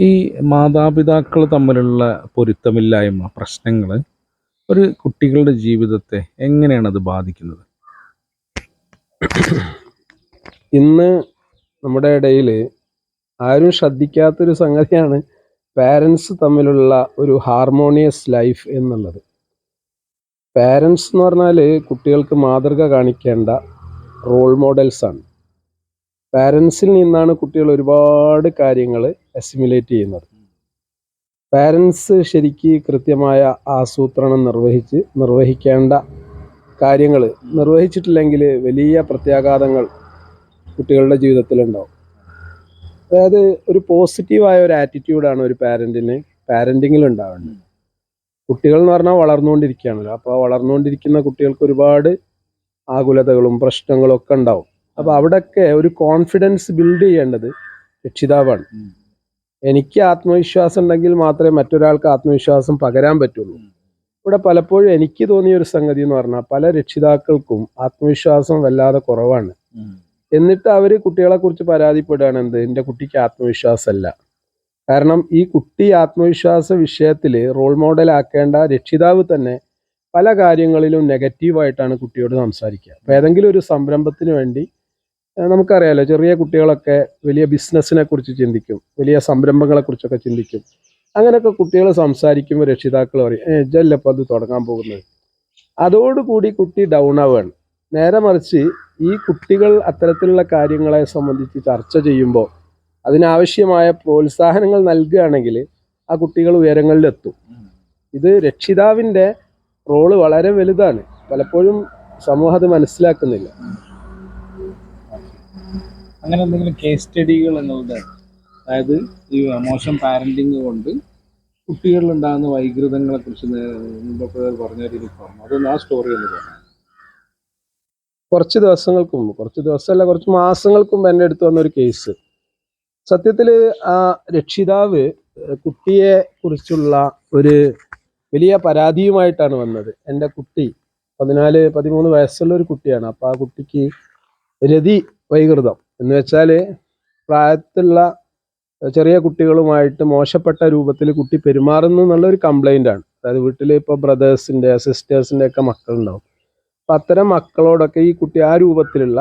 ഈ മാതാപിതാക്കൾ തമ്മിലുള്ള പൊരുത്തമില്ലായ്മ പ്രശ്നങ്ങൾ ഒരു കുട്ടികളുടെ ജീവിതത്തെ എങ്ങനെയാണ് അത് ബാധിക്കുന്നത്? ഇന്ന് നമ്മുടെ ഇടയിൽ ആരും ശ്രദ്ധിക്കാത്തൊരു സംഗതിയാണ് പാരൻസ് തമ്മിലുള്ള ഒരു ഹാർമോണിയസ് ലൈഫ് എന്നുള്ളത്. പാരൻസ് എന്ന് പറഞ്ഞാൽ കുട്ടികൾക്ക് മാതൃക കാണിക്കേണ്ട റോൾ മോഡൽസാണ് പാരൻസിൽ നിന്നാണ് കുട്ടികൾ ഒരുപാട് കാര്യങ്ങൾ അസിമുലേറ്റ് ചെയ്യുന്നത്. പാരൻസ് ശരിക്ക് കൃത്യമായ ആസൂത്രണം നിർവഹിച്ച് നിർവഹിക്കേണ്ട കാര്യങ്ങൾ നിർവഹിച്ചിട്ടില്ലെങ്കിൽ വലിയ പ്രത്യാഘാതങ്ങൾ കുട്ടികളുടെ ജീവിതത്തിലുണ്ടാവും. അതായത് ഒരു പോസിറ്റീവായ ഒരു ആറ്റിറ്റ്യൂഡാണ് ഒരു പാരന്റിന് പാരന്റിങ്ങിൽ ഉണ്ടാവേണ്ടത്. കുട്ടികൾ എന്ന് പറഞ്ഞാൽ വളർന്നുകൊണ്ടിരിക്കുകയാണല്ലോ. അപ്പോൾ വളർന്നുകൊണ്ടിരിക്കുന്ന കുട്ടികൾക്ക് ഒരുപാട് ആകുലതകളും പ്രശ്നങ്ങളും ഒക്കെ ഉണ്ടാവും. അപ്പോൾ അവിടെയൊക്കെ ഒരു കോൺഫിഡൻസ് ബിൽഡ് ചെയ്യേണ്ടത് രക്ഷിതാവാണ്. എനിക്ക് ആത്മവിശ്വാസം ഉണ്ടെങ്കിൽ മാത്രമേ മറ്റൊരാൾക്ക് ആത്മവിശ്വാസം പകരാൻ പറ്റുള്ളൂ. ഇവിടെ പലപ്പോഴും എനിക്ക് തോന്നിയ ഒരു സംഗതി എന്ന് പറഞ്ഞാൽ പല രക്ഷിതാക്കൾക്കും ആത്മവിശ്വാസം വല്ലാതെ കുറവാണ്. എന്നിട്ട് അവർ കുട്ടികളെ കുറിച്ച് പരാതിപ്പെടുകയാണ് എന്ത്? എന്റെ കുട്ടിക്ക് ആത്മവിശ്വാസമല്ല. കാരണം ഈ കുട്ടി ആത്മവിശ്വാസ വിഷയത്തിൽ റോൾ മോഡൽ ആക്കേണ്ട രക്ഷിതാവ് തന്നെ പല കാര്യങ്ങളിലും നെഗറ്റീവായിട്ടാണ് കുട്ടിയോട് സംസാരിക്കുക. അപ്പോൾ ഏതെങ്കിലും ഒരു സംരംഭത്തിന് വേണ്ടി നമുക്കറിയാലോ ചെറിയ കുട്ടികളൊക്കെ വലിയ ബിസിനസ്സിനെ കുറിച്ച് ചിന്തിക്കും വലിയ സംരംഭങ്ങളെ കുറിച്ചൊക്കെ ചിന്തിക്കും. അങ്ങനെയൊക്കെ കുട്ടികൾ സംസാരിക്കുമ്പോൾ രക്ഷിതാക്കൾ പറയും ഏ ഇജല്ലപ്പോൾ അത് തുടങ്ങാൻ പോകുന്നത്. അതോടുകൂടി കുട്ടി ഡൗൺ ആവുകയാണ് നേരെ മറിച്ച് ഈ കുട്ടികൾ അത്തരത്തിലുള്ള കാര്യങ്ങളെ സംബന്ധിച്ച് ചർച്ച ചെയ്യുമ്പോൾ അതിനാവശ്യമായ പ്രോത്സാഹനങ്ങൾ നൽകുകയാണെങ്കിൽ ആ കുട്ടികൾ ഉയരങ്ങളിലെത്തും. ഇത് രക്ഷിതാവിന്റെ റോൾ വളരെ വലുതാണ്. പലപ്പോഴും സമൂഹം അത് മനസ്സിലാക്കുന്നില്ല. അങ്ങനെ എന്തെങ്കിലും കേസ് സ്റ്റഡികൾ എന്നുള്ളത്. അതായത് ഈ മോശം പാരന്റിങ് കൊണ്ട് കുട്ടികളിൽ ഉണ്ടാകുന്ന വൈകൃതങ്ങളെ കുറിച്ച് മുമ്പൊക്കെ പറഞ്ഞ അതൊന്ന് ആ സ്റ്റോറി ഒന്ന് പറഞ്ഞു കുറച്ച് ദിവസങ്ങൾക്ക് മുമ്പ് കുറച്ച് ദിവസമല്ല കുറച്ച് മാസങ്ങൾക്ക് മുമ്പ് എന്റെ അടുത്ത് വന്ന ഒരു കേസ് സത്യത്തിൽ ആ രക്ഷിതാവ് കുട്ടിയെ കുറിച്ചുള്ള ഒരു വലിയ പരാതിയുമായിട്ടാണ് വന്നത്. എന്റെ കുട്ടി പതിനാല് പതിമൂന്ന് വയസ്സുള്ള ഒരു കുട്ടിയാണ്. അപ്പോൾ ആ കുട്ടിക്ക് രതി വൈകൃതം. എന്ന് വെച്ചാൽ പ്രായത്തിലുള്ള ചെറിയ കുട്ടികളുമായിട്ട് മോശപ്പെട്ട രൂപത്തിൽ കുട്ടി പെരുമാറുന്നു എന്നുള്ളൊരു ആണ്. അതായത് വീട്ടിൽ ഇപ്പോൾ ബ്രദേഴ്സിന്റെ സിസ്റ്റേഴ്സിന്റെ ഒക്കെ മക്കളുണ്ടാവും. അപ്പം അത്തരം മക്കളോടൊക്കെ ഈ കുട്ടി ആ രൂപത്തിലുള്ള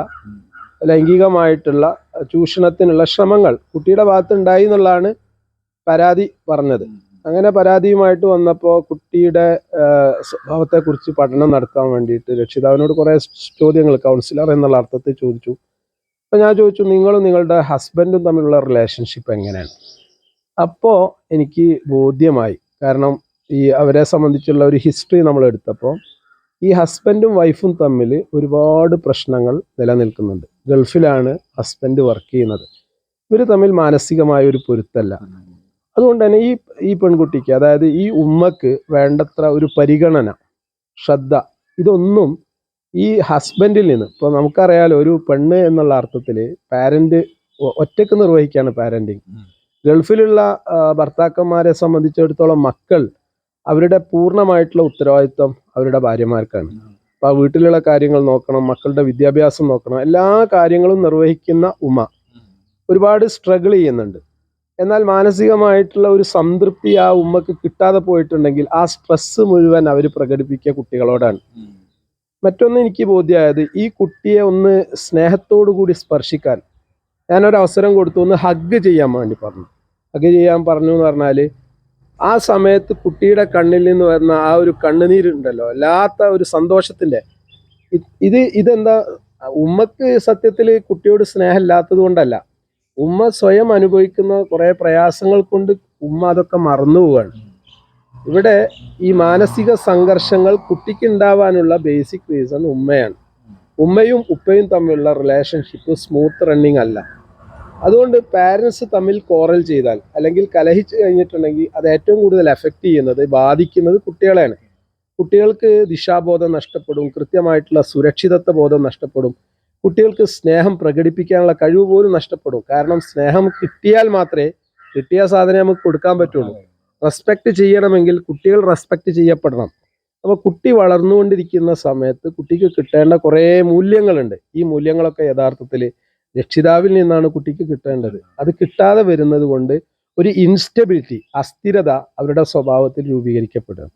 ലൈംഗികമായിട്ടുള്ള ചൂഷണത്തിനുള്ള ശ്രമങ്ങൾ കുട്ടിയുടെ ഭാഗത്ത് ഉണ്ടായി എന്നുള്ളതാണ് പരാതി പറഞ്ഞത്. അങ്ങനെ പരാതിയുമായിട്ട് വന്നപ്പോൾ കുട്ടിയുടെ സ്വഭാവത്തെക്കുറിച്ച് പഠനം നടത്താൻ വേണ്ടിയിട്ട് രക്ഷിതാവിനോട് കുറേ ചോദ്യങ്ങൾ കൗൺസിലർ എന്നുള്ള അർത്ഥത്തിൽ ചോദിച്ചു. അപ്പം ഞാൻ ചോദിച്ചു നിങ്ങളും നിങ്ങളുടെ ഹസ്ബൻഡും തമ്മിലുള്ള റിലേഷൻഷിപ്പ് എങ്ങനെയാണ്? അപ്പോൾ എനിക്ക് ബോധ്യമായി. കാരണം ഈ അവരെ സംബന്ധിച്ചുള്ള ഒരു ഹിസ്റ്ററി നമ്മൾ എടുത്തപ്പോൾ ഈ ഹസ്ബൻഡും വൈഫും തമ്മിൽ ഒരുപാട് പ്രശ്നങ്ങൾ നിലനിൽക്കുന്നുണ്ട്. ഗൾഫിലാണ് ഹസ്ബൻഡ് വർക്ക് ചെയ്യുന്നത്. ഇവർ തമ്മിൽ മാനസികമായ ഒരു പൊരുത്തല്ല. അതുകൊണ്ട് തന്നെ ഈ ഈ പെൺകുട്ടിക്ക് അതായത് ഈ ഉമ്മക്ക് വേണ്ടത്ര ഒരു പരിഗണന ശ്രദ്ധ ഇതൊന്നും ഈ ഹസ്ബൻഡിൽ നിന്ന് ഇപ്പോൾ നമുക്കറിയാലോ ഒരു പെണ്ണ് എന്നുള്ള അർത്ഥത്തിൽ പാരന്റ് ഒറ്റയ്ക്ക് നിർവഹിക്കുകയാണ് പാരന്റിങ് ഗൾഫിലുള്ള ഭർത്താക്കന്മാരെ സംബന്ധിച്ചിടത്തോളം മക്കൾ അവരുടെ പൂർണമായിട്ടുള്ള ഉത്തരവാദിത്വം അവരുടെ ഭാര്യമാർക്കാണ്. അപ്പോൾ ആ വീട്ടിലുള്ള കാര്യങ്ങൾ നോക്കണം മക്കളുടെ വിദ്യാഭ്യാസം നോക്കണം എല്ലാ കാര്യങ്ങളും നിർവഹിക്കുന്ന ഉമ്മ ഒരുപാട് സ്ട്രഗിൾ ചെയ്യുന്നുണ്ട്. എന്നാൽ മാനസികമായിട്ടുള്ള ഒരു സംതൃപ്തി ആ ഉമ്മക്ക് കിട്ടാതെ പോയിട്ടുണ്ടെങ്കിൽ ആ സ്ട്രെസ് മുഴുവൻ അവർ പ്രകടിപ്പിക്കുക കുട്ടികളോടാണ്. മറ്റൊന്ന് എനിക്ക് ബോധ്യമായത് ഈ കുട്ടിയെ ഒന്ന് സ്നേഹത്തോടു കൂടി സ്പർശിക്കാൻ. ഞാനൊരു അവസരം കൊടുത്തു ഒന്ന് ഹഗ് ചെയ്യാൻ വേണ്ടി പറഞ്ഞു. ഹഗ് ചെയ്യാൻ പറഞ്ഞു എന്ന് പറഞ്ഞാൽ ആ സമയത്ത് കുട്ടിയുടെ കണ്ണിൽ നിന്ന് വരുന്ന ആ ഒരു കണ്ണുനീരുണ്ടല്ലോ അല്ലാത്ത ഒരു സന്തോഷത്തിന്റെ. ഇത്- ഇത് ഇതെന്താ? ഉമ്മക്ക് സത്യത്തിൽ കുട്ടിയോട് സ്നേഹം ഇല്ലാത്തത് കൊണ്ടല്ല. ഉമ്മ സ്വയം അനുഭവിക്കുന്ന കുറേ പ്രയാസങ്ങൾ കൊണ്ട് ഉമ്മ അതൊക്കെ മറന്നു പോവുകയാണ് ഇവിടെ ഈ മാനസിക സംഘർഷങ്ങൾ കുട്ടിക്കുണ്ടാവാനുള്ള ബേസിക് റീസൺ ഉമ്മയാണ്. ഉമ്മയും ഉപ്പയും തമ്മിലുള്ള റിലേഷൻഷിപ്പ് സ്മൂത്ത് റണ്ണിങ് അല്ല. അതുകൊണ്ട് പാരൻസ് തമ്മിൽ കോറൽ ചെയ്താൽ അല്ലെങ്കിൽ കലഹിച്ച് കഴിഞ്ഞിട്ടുണ്ടെങ്കിൽ അത് ഏറ്റവും കൂടുതൽ എഫക്റ്റ് ചെയ്യുന്നത് ബാധിക്കുന്നത് കുട്ടികളെയാണ്. കുട്ടികൾക്ക് ദിശാബോധം നഷ്ടപ്പെടും കൃത്യമായിട്ടുള്ള സുരക്ഷിതത്വ ബോധം നഷ്ടപ്പെടും. കുട്ടികൾക്ക് സ്നേഹം പ്രകടിപ്പിക്കാനുള്ള കഴിവ് പോലും നഷ്ടപ്പെടും. കാരണം സ്നേഹം കിട്ടിയാൽ മാത്രമേ കിട്ടിയ സാധനം നമുക്ക് കൊടുക്കാൻ പറ്റുള്ളൂ. റെസ്പെക്ട് ചെയ്യണമെങ്കിൽ കുട്ടികൾ റെസ്പെക്റ്റ് ചെയ്യപ്പെടണം. അപ്പോൾ കുട്ടി വളർന്നുകൊണ്ടിരിക്കുന്ന സമയത്ത് കുട്ടിക്ക് കിട്ടേണ്ട കുറേ മൂല്യങ്ങളുണ്ട്. ഈ മൂല്യങ്ങളൊക്കെ യഥാർത്ഥത്തിൽ രക്ഷിതാവിൽ നിന്നാണ് കുട്ടിക്ക് കിട്ടേണ്ടത്. അത് കിട്ടാതെ വരുന്നത് കൊണ്ട് ഒരു ഇൻസ്റ്റബിലിറ്റി അസ്ഥിരത അവരുടെ സ്വഭാവത്തിൽ രൂപീകരിക്കപ്പെടുക